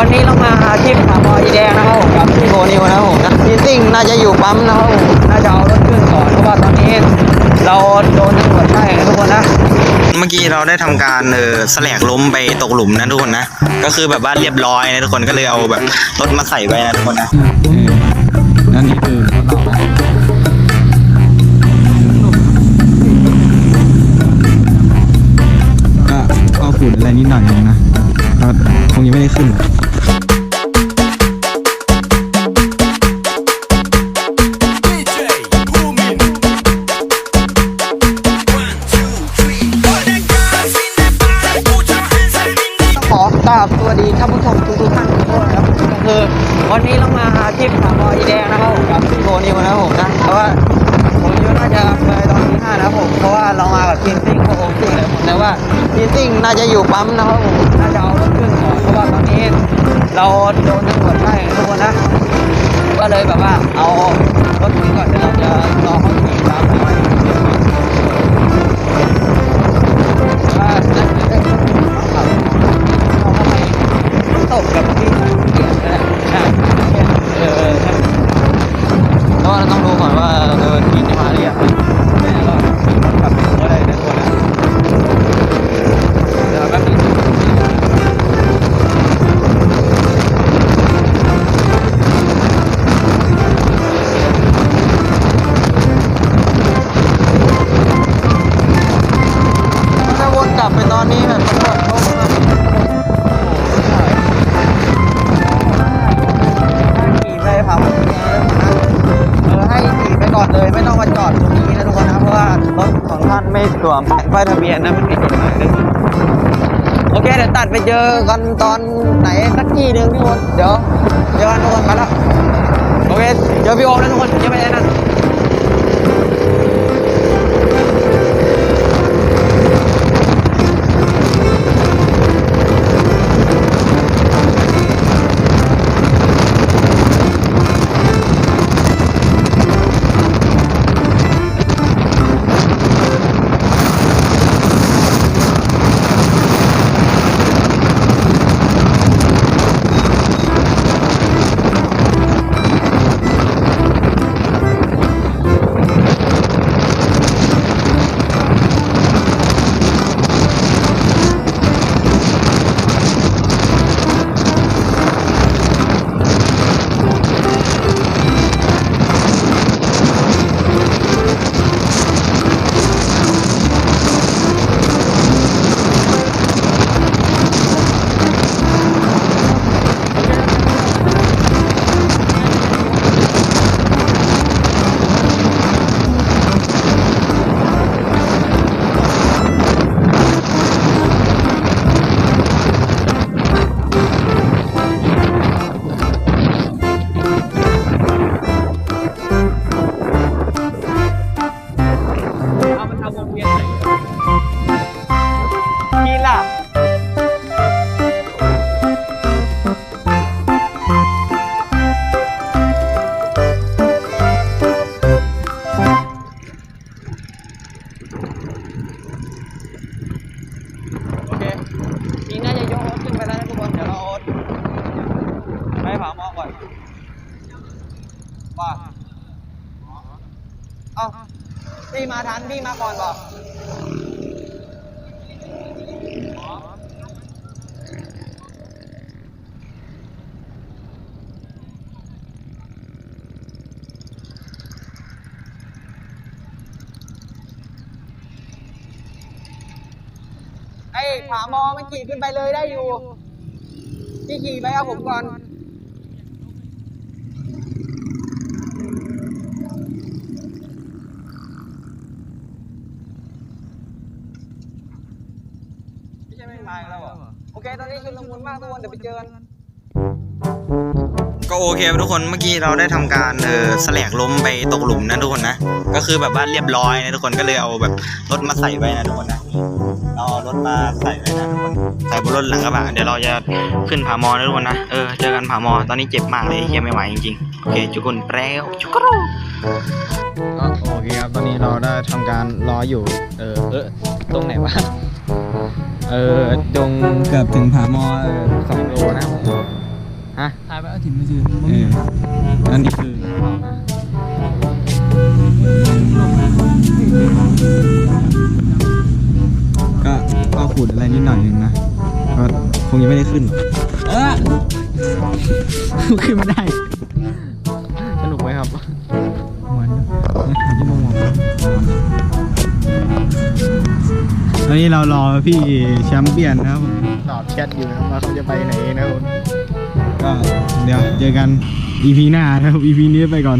วันนี้เรามาที่ผาบอยอีแดงนะครับผมกับพี่โบนิวนะครับผมนะพีซิ่งน่าจะอยู่ปั๊มนะครับผมน่าจะเอารถขึ้นก่อนเพราะว่าตอนนี้เราโดนตำรวจไล่นะทุกคนนะเมื่อกี้เราได้ทำการเออแสลกล้มไปตกหลุมนะทุกคนนะก็คือแบบว่าเรียบร้อยนะทุกคนก็เลยเอาแบบรถมาใส่ไว้นะทุกคนนะนั่นนี่คือรถเรานะก็ก็ฝุ่นอะไรนิดหน่อยเองนะก็คงยังไม่ได้ขึ้น ผู้ชมทุกทุกท่านทุกคนนครับก็คือวันนี้เรามาที่ผาบอยอีแดงนะครับผมกับพี่โบนิวนะครับผมนะแต่ว่าผมนิวน่าจะเลยตอนที่ห้านะครับผมเพราะว่าเรามากับทีมซิ่งพวกโอซิ่งเลยผมแต่ว่าทีมซิ่งน่าจะอยู่ปั๊มนะครับผมน่าจะเอารถขึ้นก่อนเพราะว่าตอนนี้เราโดนตำรวจไล่ทุกคนนะก็เลยแบบว่าเอารถขึ้นก่อนเดี๋ยวเราจะรอเขาขี่ตาม ตอนนี้แบบตำรวจเขามาขี่ไปเผาเออให้ขี่ไปก่อนเลย ไม่ต้องมาจอดตรงนี้นะทุกคนนะเพราะว่ารถของท่านไม่สวมป้ายทะเบียนนะมันไม่เห็นหมายเลยโอเคเดี๋ยวตัดไปเจอกันตอนไหนสักที่หนึ่งทุกคนเดี๋ยวเจอกันทุกคนไปแล้วโอเคเจอพี่โอมนะทุกคนยังไม่ได้นั่น พี่มาทันพี่มาก่อนบอกไอ้ผามอมันขี่ขึ้นไปเลยได้อยู่ พี่ขี่ไปเอาผมก่อน ไม่ใช่ไม่มาอีกแล้วเหรอโอเค ตอนนี้ชุลมุนมากทุกคนเดี๋ยวไปเจอกัน ก็โอเคทุกคนเมื่อกี้เราได้ทำการเออแสลกล้มไปตกหลุมนะทุกคนนะ ก็คือแบบว่าเรียบร้อยนะทุกคนก็เลยเอาแบบรถมาใส่ไว้นะทุกคนนะเราเอารถมาใส่ไว้นะทุกคนใส่บนรถหลังกระบะเดี๋ยวเราจะขึ้นผามอนะทุกคนนะเออเจอกันผามอตอนนี้เจ็บมากเลยเฮียไม่ไหวจริงๆโอเคจุกคนแปรวจุกกรูก็โอเคครับตอนนี้เราได้ทำการรออยู่เออเออตรงไหนวะ เออตรงเกือบถึงผามอเออสองโลนะครับผมถิ่นไม่ซื้อเอออันนี้คือก็ก็ขูดอะไรนิดหน่อยหนึงนะก็คงยังไม่ได้ขึ้นหรอกเออขึ้นไม่ได้ สนุกไหมครับ ตอนนี้เรารอพี่แชมป์เปี้ยนนะครับผมตอบแชทอยู่นะครับว่าเขาจะไปไหนนะครับผมก็เดี๋ยวเจอกัน EP หน้านะครับ EP นี้ไปก่อน